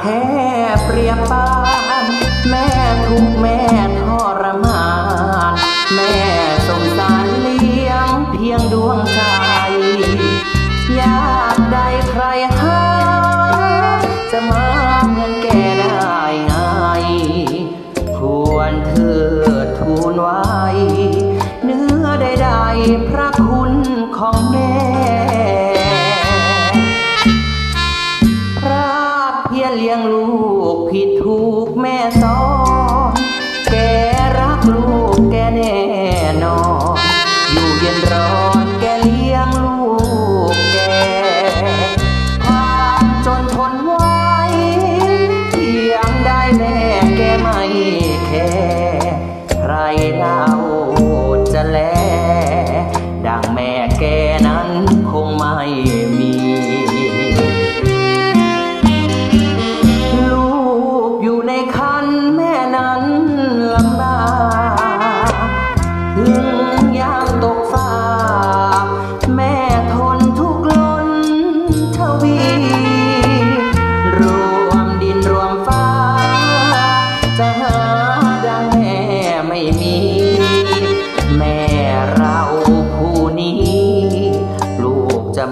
แท้เปรียบปาน แม่ทุกแม่ทรมาน แม่สงสารเลี้ยงเพียงดวงใจยากใดใครหาจะมาเงินแก่ได้ไงควรเธอทูลไว้ เนื้อใดๆพระคุณของแม่ เพียรเลี้ยงลูกผิดถูกแม่สอนแกรักลูกแกแน่นอน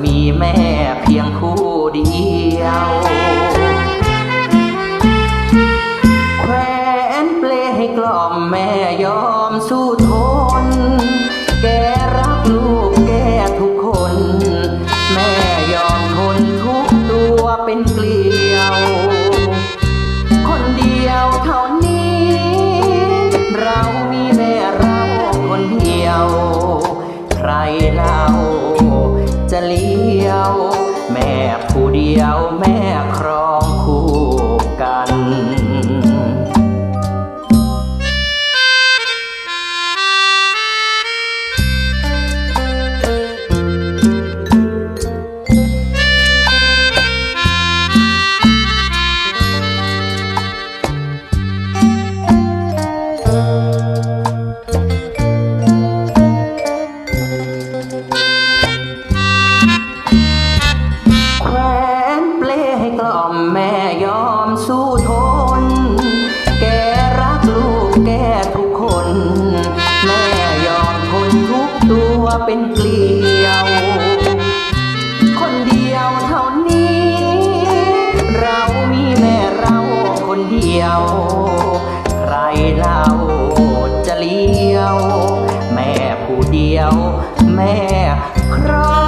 มีแม่เพียงคู่เดียวแขวนเปลให้กล่อมแม่ยอมสู้ทน แกรักลูกแกทุกคน แม่ยอมทนทุกตัวเป็นเกลียว คนเดียวเท่านี้ เรามีแม่เราคนเดียว ใครเล่า จะเลี้ยว แม่ผู้เดียวแม่ ทน แกรักลูกแกทุกคน แม่ยอมทนทุกตัวเป็นเกลียว คนเดียวเท่านี้ เรามีแม่เราคนเดียว ใครเล่าจะเลี้ยว แม่ผู้เดียว แม่ครอง